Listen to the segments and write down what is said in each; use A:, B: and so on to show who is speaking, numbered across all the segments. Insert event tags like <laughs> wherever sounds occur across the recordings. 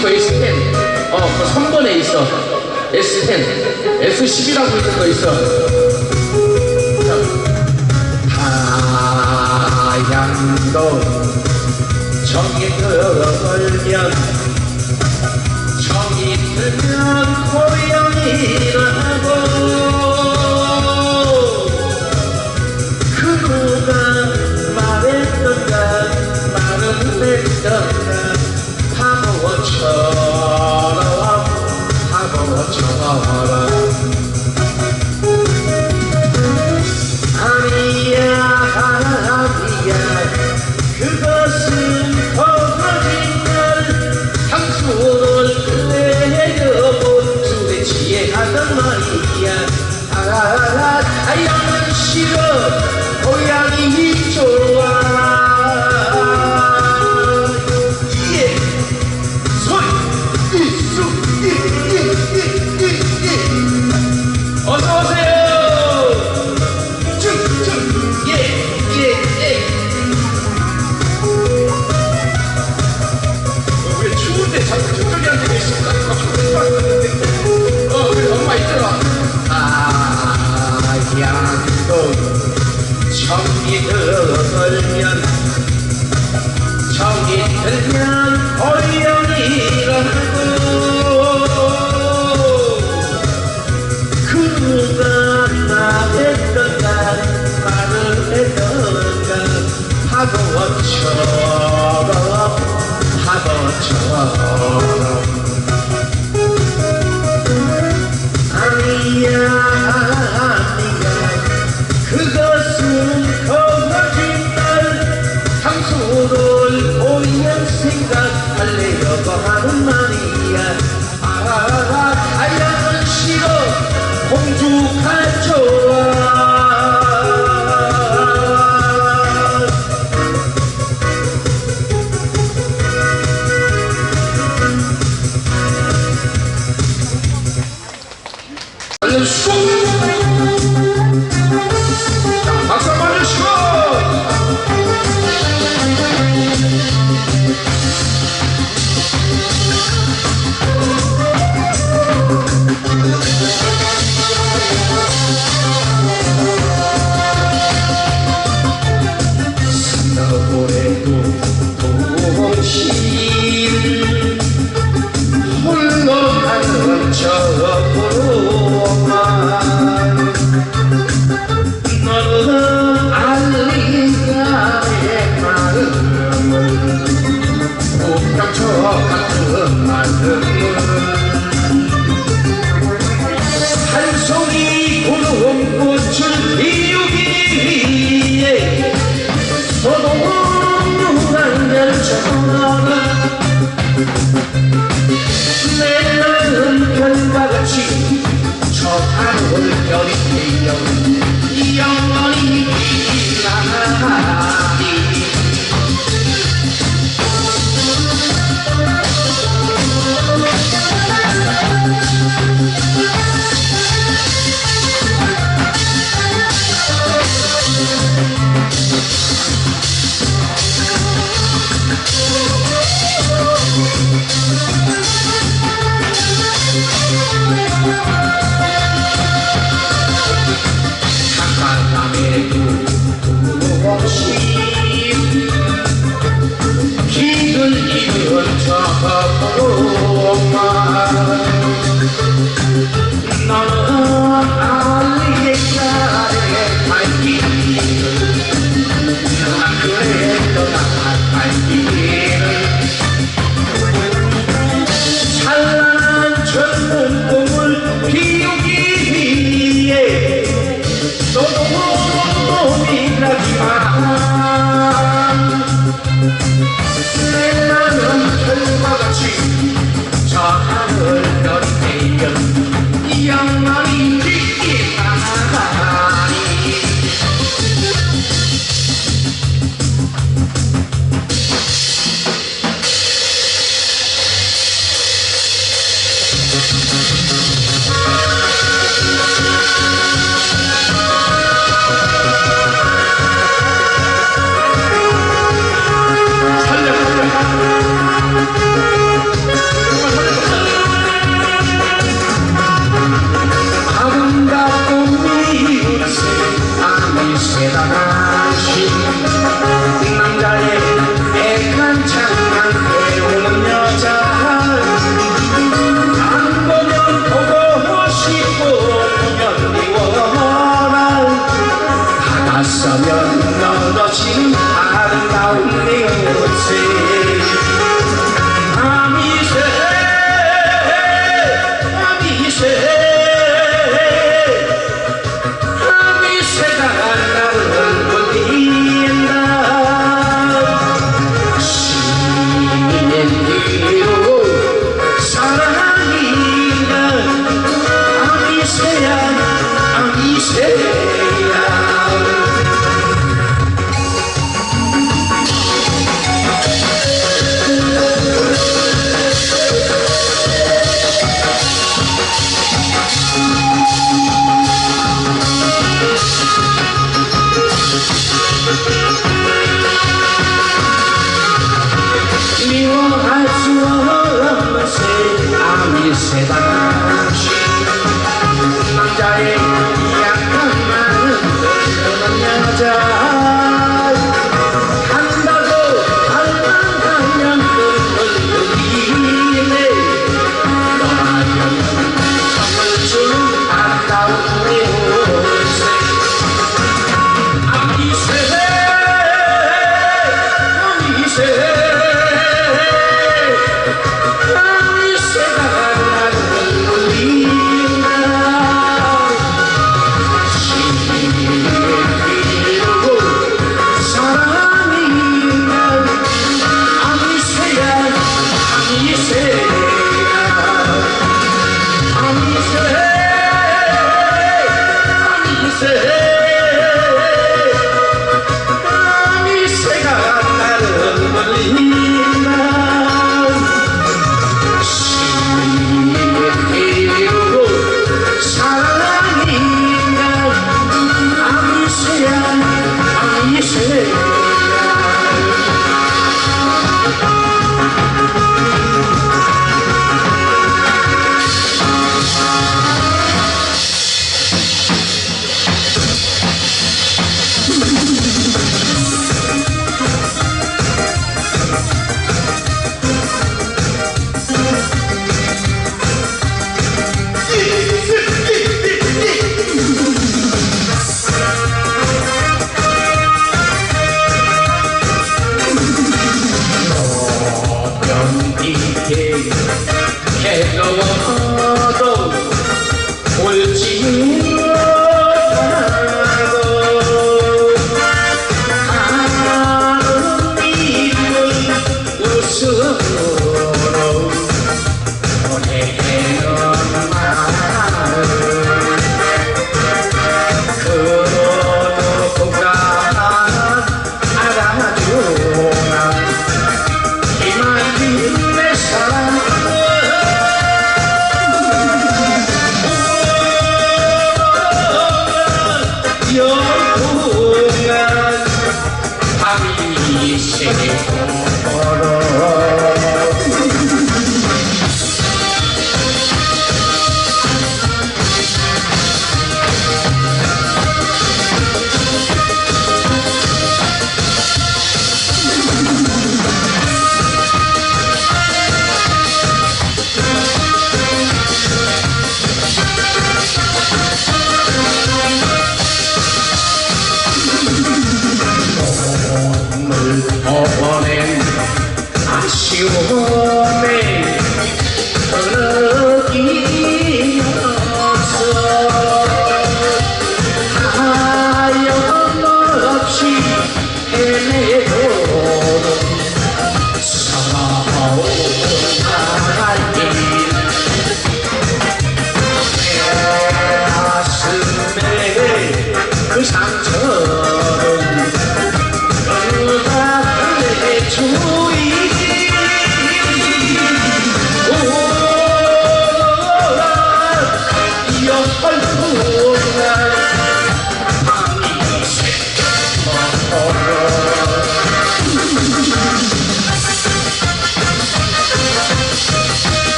A: 그 S10. 어, 그 3번에 있어. S10. S10이라고 있는 거 있어. 다양도 정이 들면 정이 들면 고양이라고 그가 말했던가 말은 했던가 쳐라 하고 쳐라 아니야 아니야 그것은 거짓말 당수를 그대여본 술에 취해 하던 말이야 아아아 아, 아, 아, 아, 싫어 고양이 좋아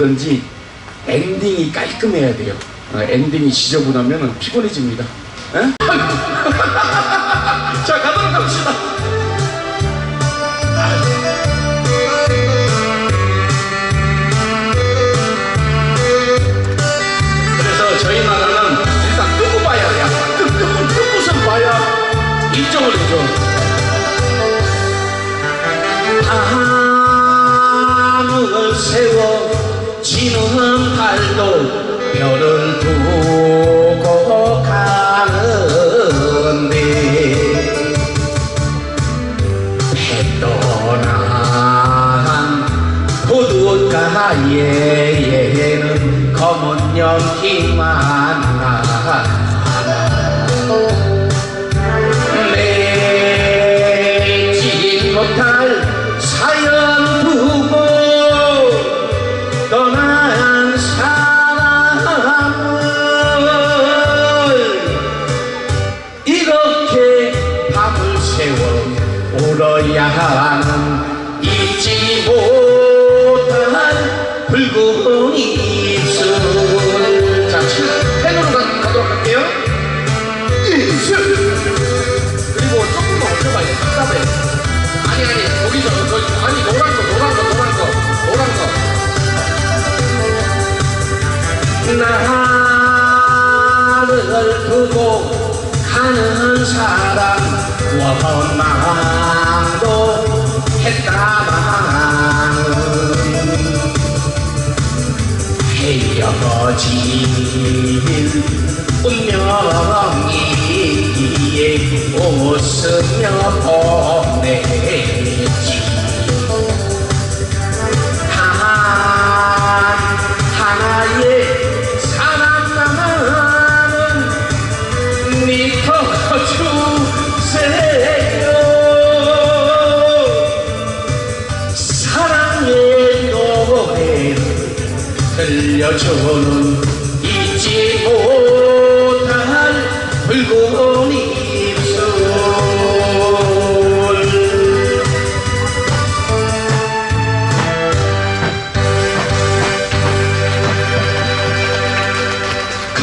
A: 뭐든지 엔딩이 깔끔해야 돼요. 어, 엔딩이 지저분하면 피곤해집니다. <laughs> 자 가도록 합시다. 우연히 만난 못할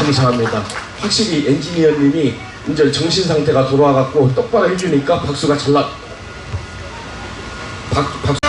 A: 감사합니다. 확실히 엔지니어님이 이제 정신 상태가 돌아와갖고 똑바로 해주니까 박수가 잘 나. 박, 박수.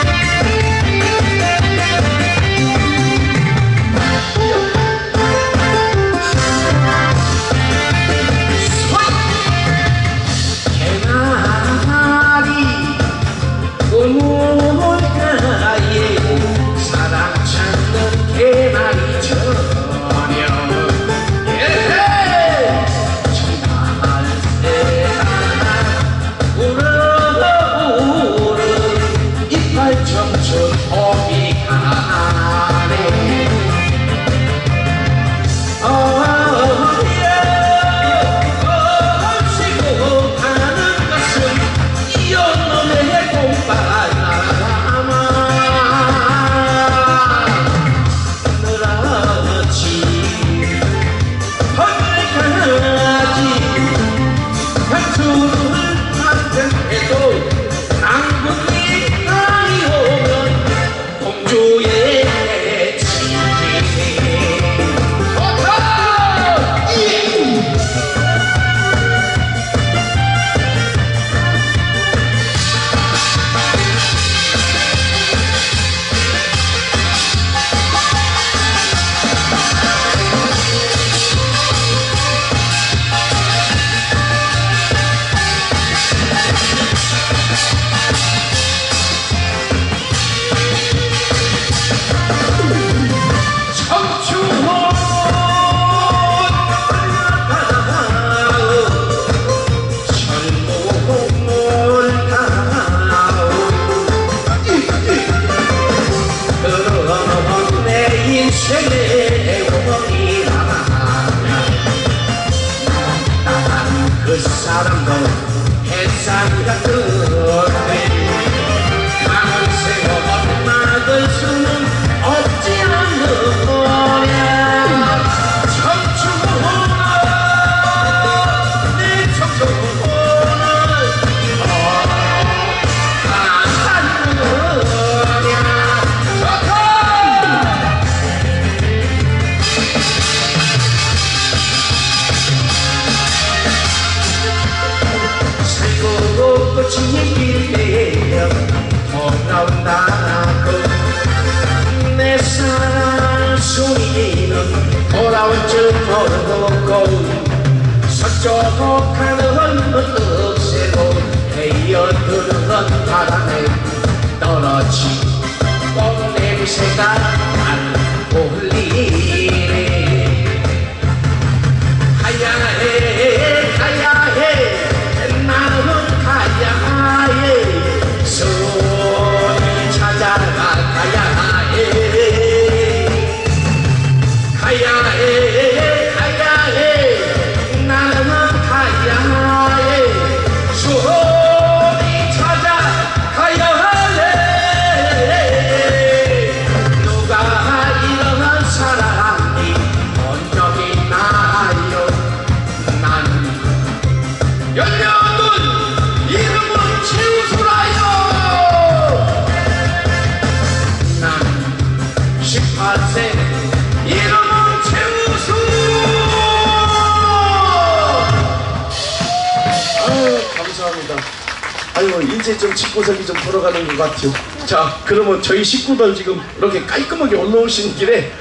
A: 이제 좀 돌아가는 것 같아요 자 그러면 저희 식구들 지금 이렇게 깔끔하게 올라오신 길에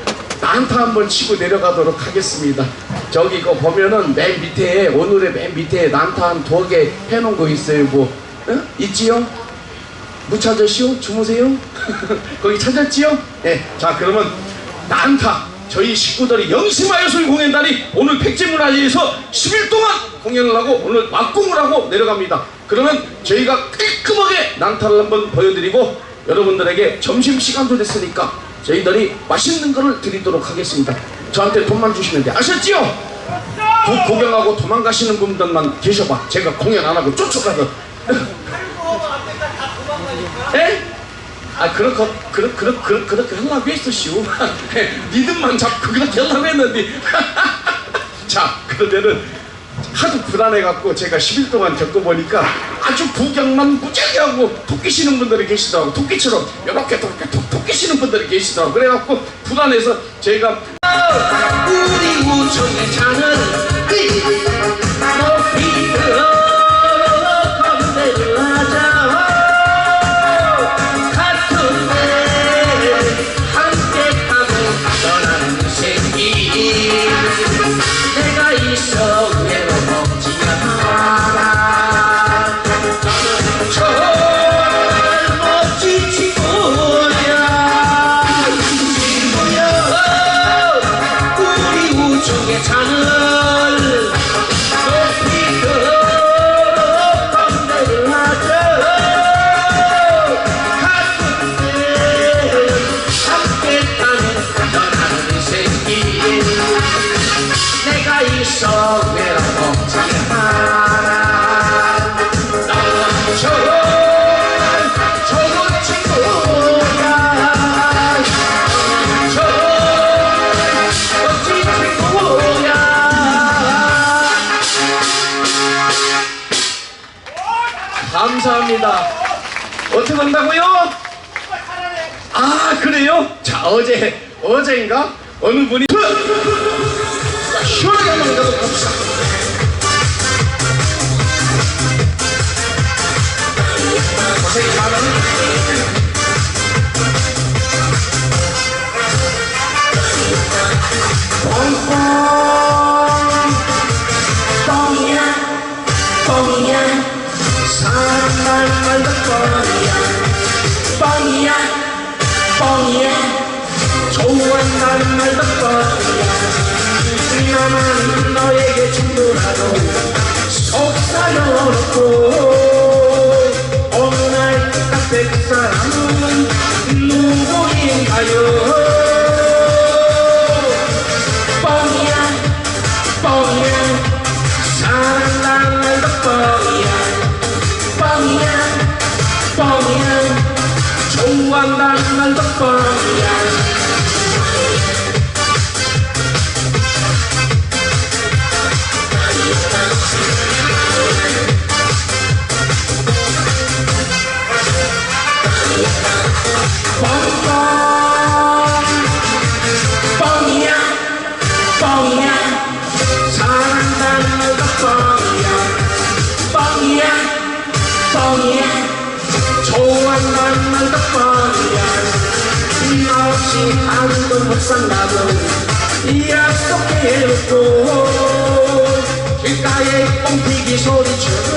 A: 난타 한번 치고 내려가도록 하겠습니다 저기 거 보면은 맨 밑에 오늘의 맨 밑에 난타 한두개 해놓은 거 있어요 뭐 어? 있지요? 무 찾으시오? 주무세요? <laughs> 거기 찾았지요? 네. 자, 그러면 난타 저희 식구들이 영심하여술 공연단이 오늘 백제문화제에서 10일 동안 공연을 하고 오늘 막공을 하고 내려갑니다. 그러면 저희가 깔끔하게 난타를 한번 보여드리고 여러분들에게 점심시간도 됐으니까 저희들이 맛있는 거를 드리도록 하겠습니다. 저한테 돈만 주시면 돼. 아셨지요? 구- 구경하고 도망가시는 분들만 계셔봐. 제가 공연 안 하고 쫓아가서. 에? 아 그렇게 그렇게 그렇게 그렇게 그렇게 하려고 했었시오. <laughs> 믿음만 잡고 그렇게 하려고 했는데. <laughs> 자 그러면은 하도 불안해갖고 제가 10일 동안 겪어보니까 아주 구경만 무지하게 하고 토끼시는 분들이 계시더라고. 토끼처럼 이렇게 이렇게 톡- 토끼시는 분들이 계시더라고. 그래갖고 불안해서 제가 우리 우정의 잔을 어제 어제인가? 어느 분이 속삭여놓고 어느 날 카페 그 사람은 누구인가요? 뻥이야 뻥이야 사랑하는 말도 뻥이야 없이 아무도 못 산다고. 이야 외롭고 길가에 뻥튀기 소리처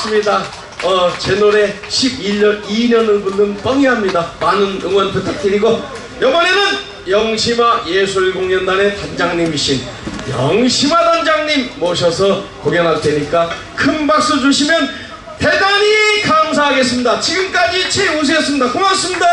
A: 고맙습니다. 어, 제 노래 11년 2년을 부른 뻥이합니다. 많은 응원 부탁드리고 이번에는 영심아 예술공연단의 단장님이신 영심아 단장님 모셔서 공연할 테니까 큰 박수 주시면 대단히 감사하겠습니다. 지금까지 최우수였습니다. 고맙습니다